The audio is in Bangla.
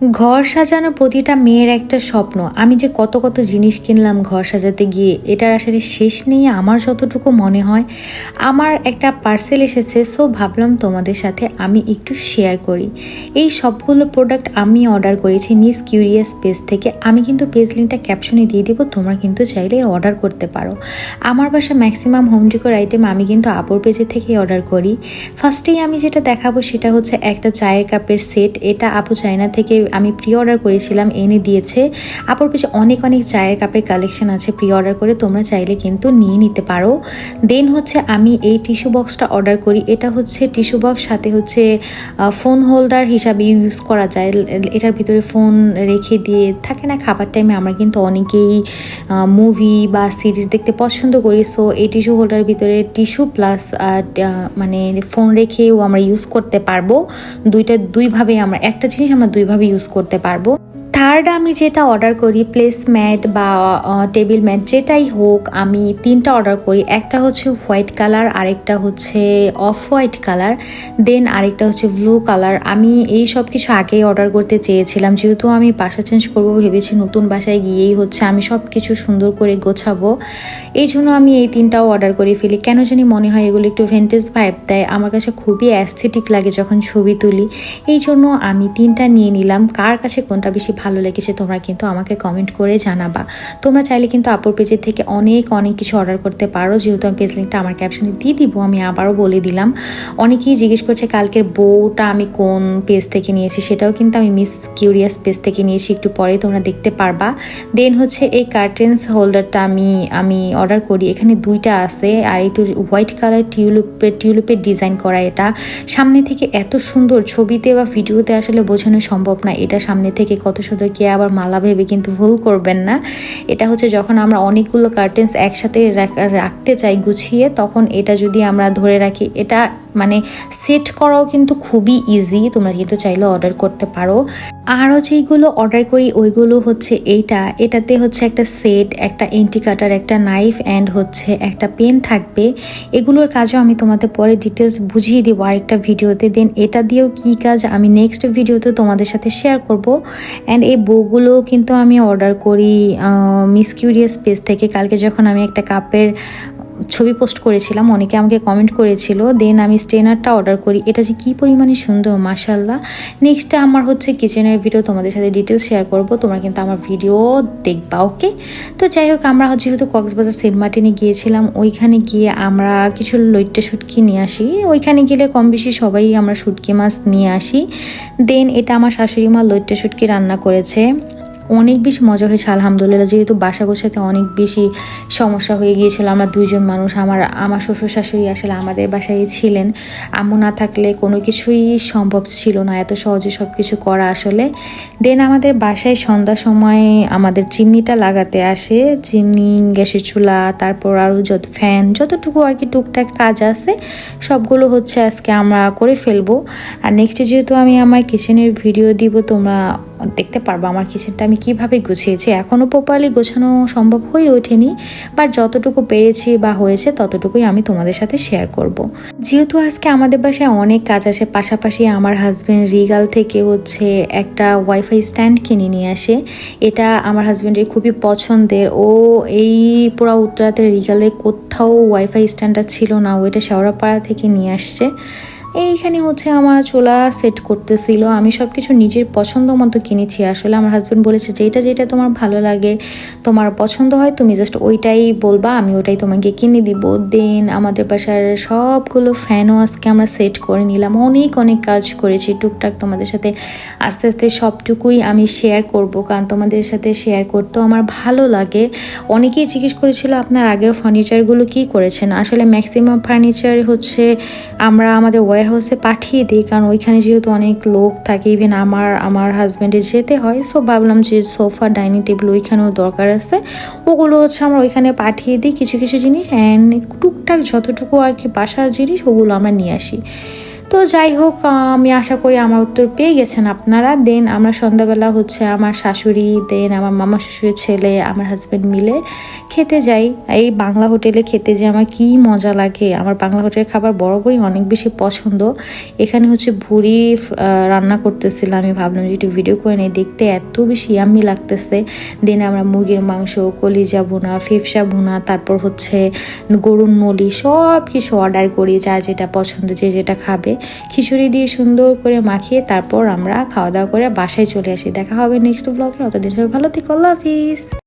ঘর সাজানো প্রতিটা মেয়ের একটা স্বপ্ন। আমি যে কত কত জিনিস কিনলাম ঘর সাজাতে গিয়ে, এটার আসলে শেষ নেই আমার যতটুকু মনে হয়। আমার একটা পার্সেল এসেছে সো ভাবলাম তোমাদের সাথে আমি একটু শেয়ার করি। এই সবগুলো প্রোডাক্ট আমি অর্ডার করেছি মিস কিউরিয়াস পেজ থেকে। আমি কিন্তু পেজ লিঙ্কটা ক্যাপশনে দিয়ে দেবো, তোমরা কিন্তু চাইলে অর্ডার করতে পারো। আমার বাসা ম্যাক্সিমাম হোম ডেকোর আইটেম আমি কিন্তু আপর পেজে থেকেই অর্ডার করি। ফার্স্টেই আমি যেটা দেখাবো সেটা হচ্ছে একটা চায়ের কাপের সেট এটা আপু চায়না থেকে আমি প্রি অর্ডার করেছিলাম, এনে দিয়েছে। আপুর পিছনে অনেক অনেক চায়ের কাপের কালেকশন আছে প্রি অর্ডার করে তোমরা চাইলে কিন্তু নিয়ে নিতে পারো। দেন হচ্ছে আমি এই টিস্যু বক্সটা অর্ডার করি। এটা হচ্ছে টিস্যু বক্স সাথে হচ্ছে ফোন হোল্ডার হিসাবে ইউজ করা যায়। এটার ভিতরে ফোন রেখে দিয়ে থাকে না, খাবার টাইমে আমরা কিন্তু অনেকেই মুভি বা সিরিজ দেখতে পছন্দ করি। সো এই টিস্যু হোল্ডার ভিতরে টিস্যু প্লাস মানে ফোন রেখেও আমরা ইউজ করতে পারব। দুইটা, দুইভাবে আমরা, একটা জিনিস আমরা দুইভাবে ইউজ করতে পারব। থার্ড আমি যেটা অর্ডার করি প্লেস ম্যাট বা টেবিল ম্যাট যেটাই হোক, আমি তিনটা অর্ডার করি। একটা হচ্ছে হোয়াইট কালার আরেকটা হচ্ছে অফ হোয়াইট কালার দেন আরেকটা হচ্ছে ব্লু কালার আমি এই সব কিছু আগেই অর্ডার করতে চেয়েছিলাম। যেহেতু আমি বাসা চেঞ্জ করব, ভেবেছি নতুন বাসায় গিয়েই হচ্ছে আমি সব কিছু সুন্দর করে গোছাবো। এই জন্য আমি এই তিনটাও অর্ডার করে ফেলি। কেন জানি মনে হয় এগুলো একটু ভেন্টেজ ভাইব দেয় আমার কাছে খুবই অ্যাস্থেটিক লাগে যখন ছবি তুলি। এই জন্য আমি তিনটা নিয়ে নিলাম। কার কাছে কোনটা বেশি লেগেছে, তোমরা কিন্তু আমাকে কমেন্ট করে জানাবা। তোমরা চাইলে কিন্তু আপুর পেজের থেকে অনেক অনেক কিছু অর্ডার করতে পারো। যেহেতু আমি পেজ লিঙ্কটা আমার ক্যাপশনে দিয়ে দিব, আমি আবারও বলে দিলাম। অনেকেই জিজ্ঞেস করছে কালকের বউটা আমি কোন পেজ থেকে নিয়েছি, সেটাও কিন্তু আমি মিস কিউরিয়াস পেজ থেকে নিয়েছি, একটু পরে তোমরা দেখতে পারবা। দেন হচ্ছে এই কার্টেন্স হোল্ডারটা আমি আমি অর্ডার করি। এখানে দুইটা আছে, আর একটু হোয়াইট কালার টিউলিপের টিউলিপের ডিজাইন করা এটা। সামনে থেকে এত সুন্দর ছবিতে বা ভিডিওতে আসলে বোঝানো সম্ভব না, এটা সামনে থেকে কত কে আবার মালা ভেবে কিন্তু ভুল করবেন না। এটা হচ্ছে যখন আমরা অনেকগুলো কার্টেন্স একসাথে রাখতে চাই গুছিয়ে, তখন এটা যদি আমরা ধরে রাখি, এটা মানে সেট করাও কিন্তু খুবই ইজি তোমরা কিন্তু চাইলে অর্ডার করতে পারো। আরও যেইগুলো অর্ডার করি, ওইগুলো হচ্ছে এইটা। এটাতে হচ্ছে একটা সেট একটা এন্টি কাটার একটা নাইফ অ্যান্ড হচ্ছে একটা পেন থাকবে। এগুলোর কাজও আমি তোমাদের পরে ডিটেলস বুঝিয়ে দেবো আরেকটা ভিডিওতে। দেন এটা দিয়েও কী কাজ আমি নেক্সট ভিডিওতে তোমাদের সাথে শেয়ার করব। অ্যান্ড এই বউগুলো কিন্তু আমি অর্ডার করি মিস কিউরিয়াস পেজ থেকে। কালকে যখন আমি একটা কাপের ছবি পোস্ট করেছিলাম, অনেকে আমাকে কমেন্ট করেছিল দেন আমি স্ট্রেনারটা অর্ডার করি। এটা যে কী পরিমাণে সুন্দর মাসাল্লাহ নেক্সট আমার হচ্ছে কিচেনের ভিডিও তোমাদের সাথে ডিটেলস শেয়ার করব। তোমরা কিন্তু আমার ভিডিও দেখবা ওকে তো যাই হোক, আমরা যেহেতু কক্সবাজার সেন্ট মার্টিনে গিয়েছিলাম, ওইখানে গিয়ে আমরা কিছু লইট্টে শুটকি নিয়ে আসি। ওইখানে গেলে কম বেশি সবাই আমরা শুটকি মাছ নিয়ে আসি। দেন এটা আমার শাশুড়ি মা লইট্টে শুটকি রান্না করেছে। অনেক বেশি মজা হয়েছে, আলহামদুলিল্লাহ। যেহেতু বাসা গোছাতে অনেক বেশি সমস্যা হয়ে গিয়েছিল, আমরা দুইজন মানুষ, আমার আমার শ্বশুর শাশুড়ি আসলে আমাদের বাসায় ছিলেন। আম্মু না থাকলে কোনো কিছুই সম্ভব ছিল না, এত সহজে সব কিছু করা আসলে। দেন আমাদের বাসায় সন্ধ্যা সময় আমাদের চিমনিটা লাগাতে আসে, চিমনি, গ্যাসের চুলা, তারপর আরও যত ফ্যান, যতটুকু আর কি টুকটাক কাজ আছে, সবগুলো হচ্ছে আজকে আমরা করে ফেলব। আর নেক্সটে যেহেতু আমি আমার কিচেনের ভিডিও দিব, তোমরা দেখতে পারব, আমার কিচেনটা আমি কীভাবে গুছিয়েছি? এখনও প্রপারলি গোছানো সম্ভব হয়ে ওঠেনি বাট যতটুকু পেরেছি বা হয়েছে ততটুকুই আমি তোমাদের সাথে শেয়ার করব। যেহেতু আজকে আমাদের বাসায় অনেক কাজ আছে, পাশাপাশি আমার হাজব্যান্ড রিগাল থেকে হচ্ছে একটা ওয়াইফাই স্ট্যান্ড কিনে নিয়ে আসে। এটা আমার হাজব্যান্ডের খুবই পছন্দের। ও এই পুরো উত্তরাতে রিগালে কোথাও ওয়াইফাই স্ট্যান্ডটা ছিল না, ও এটা শেওড়াপাড়া থেকে নিয়ে আসছে। এইখানে হচ্ছে আমার চোলা সেট করতেছিল। আমি সব কিছু নিজের পছন্দ মতো কিনেছি। আসলে আমার হাজব্যান্ড বলেছে যেটা যেটা তোমার ভালো লাগে, তোমার পছন্দ হয়, তুমি জাস্ট ওইটাই বলবা, আমি ওটাই তোমাকে কিনে দিব। দেন আমাদের বাসার সবগুলো ফ্যানও আজকে আমরা সেট করে নিলাম। অনেক অনেক কাজ করেছি। টুকটাক তোমাদের সাথে আস্তে আস্তে সবটুকুই আমি শেয়ার করব। কারণ তোমাদের সাথে শেয়ার করতেও আমার ভালো লাগে। অনেকেই জিজ্ঞেস করেছিল, আপনার আগের ফার্নিচারগুলো কি করেছেন? আসলে ম্যাক্সিমাম ফার্নিচার হচ্ছে আমরা আমাদের ওয়ার হাউসে পাঠিয়ে দিই, কারণ ওইখানে যেহেতু অনেক লোক থাকে ইভেন আমার আমার হাজব্যান্ডের যেতে হয় সো ভাবলাম যে সোফা ডাইনিং টেবিল ওইখানেও দরকার আছে। ওগুলো হচ্ছে আমরা ওইখানে পাঠিয়ে দিই, কিছু কিছু জিনিস অ্যান্ড টুকটাক যতটুকু আর কি বাসার জিনিস, ওগুলো আমরা নিয়ে আসি। তো যাই হোক আমি আশা করি আমার উত্তর পেয়ে গেছেন আপনারা। দেন আমরা সন্ধ্যাবেলা হচ্ছে আমার শাশুড়ি, দেন আমার মামা শ্বশুরের ছেলে, আমার হাজব্যান্ড মিলে খেতে যাই। এই বাংলা হোটেলে খেতে যে আমার কি মজা লাগে। আমার বাংলা হোটেলের খাবার বরাবরই অনেক বেশি পছন্দ। এখানে হচ্ছে ভুড়ি রান্না করতেছিলাম। আমি ভাবলাম যে একটু ভিডিও করে নিই, দেখতে এত বেশি ইয়াম্মি লাগতেছে। দেন আমরা মুরগির মাংস, কলিজা ভুনা ফেফসা ভুনা, তারপর হচ্ছে গরুর নলি সব কিছু অর্ডার করি যার যেটা পছন্দ, যে যেটা খাবে। খিচুড়ি দিয়ে সুন্দর করে মাখিয়ে তারপর আমরা খাওয়া দাওয়া করে বাসায় চলে আসি। দেখা হবে নেক্সট ব্লগে অতদিন সবাই ভালো থেকো। আল্লাহ হাফিজ।